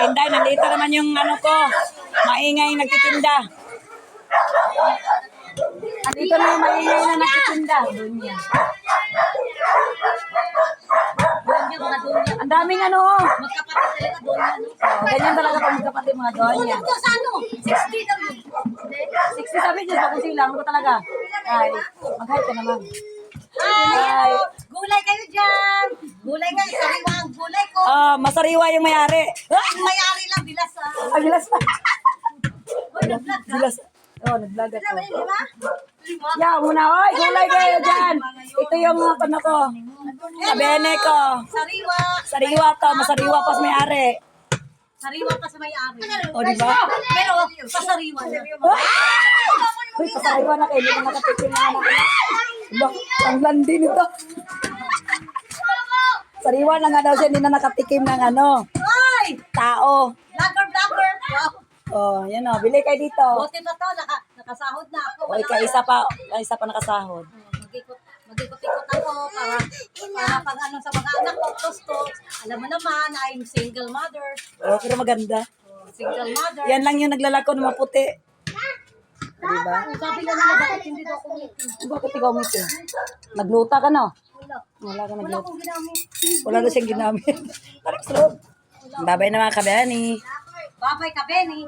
Kainday, nandito naman yung ano ko. Maingay nagtitinda. Andito na yung maingay na nagtitinda. Mga donya. Ang daming ano. Magkapatid talaga? Oh, ganyan talaga pag magkapatid mga donya. Ito sa ano? 60 daw yun. 60 sabi niya, sa kusila. Ano ko talaga? Ay, mag-hi ka naman. Ay, Ah, masariwa yung mayari. Ang mayari lang bilas ah. Ay, bilas pa. Uy, nag-vlog ka. Bilas. Oh, nag-vlog ako. Lima? Lima? Lima? Yeah, muna. Oy, gulay kayo dyan. Ito yung ano ko. Kabene ko. Sariwa. Sariwa to, masariwa pa sa may-ari. Sariwa pa sa may-ari. O, di ba? Pero, sa sariwa na. Uy, pasariwa na kayo. Hindi mo nakatikim na anak ko. Ba, ang landi nito. Sariwa na nga daw siya, hindi na nakatikim ng ano, Ay! tao. Vlogger, vlogger. Oh, yan o, bili kayo dito. Buti pa to, naka, nakasahod na ako. Uy, kaisa pa, kaisa pa nakasahod. Mag-ikot, mag-ikot-ikot ako para, para pag ano sa mga anak ko, tostos. Alam mo naman, I'm single mother. Oh, pero maganda. Oh, Single mother. Yan lang yung naglalako ng maputi. Diba? Sabi lang nila, bakit hindi daw ako meeting? Bakit ikaw meeting? Nagluta ka no? Wala. Wala ka Wala nagluta. akong ginamit. Wala na siyang ginamit. Parang slow. Babay na mga kabani. Babay ka, Benny.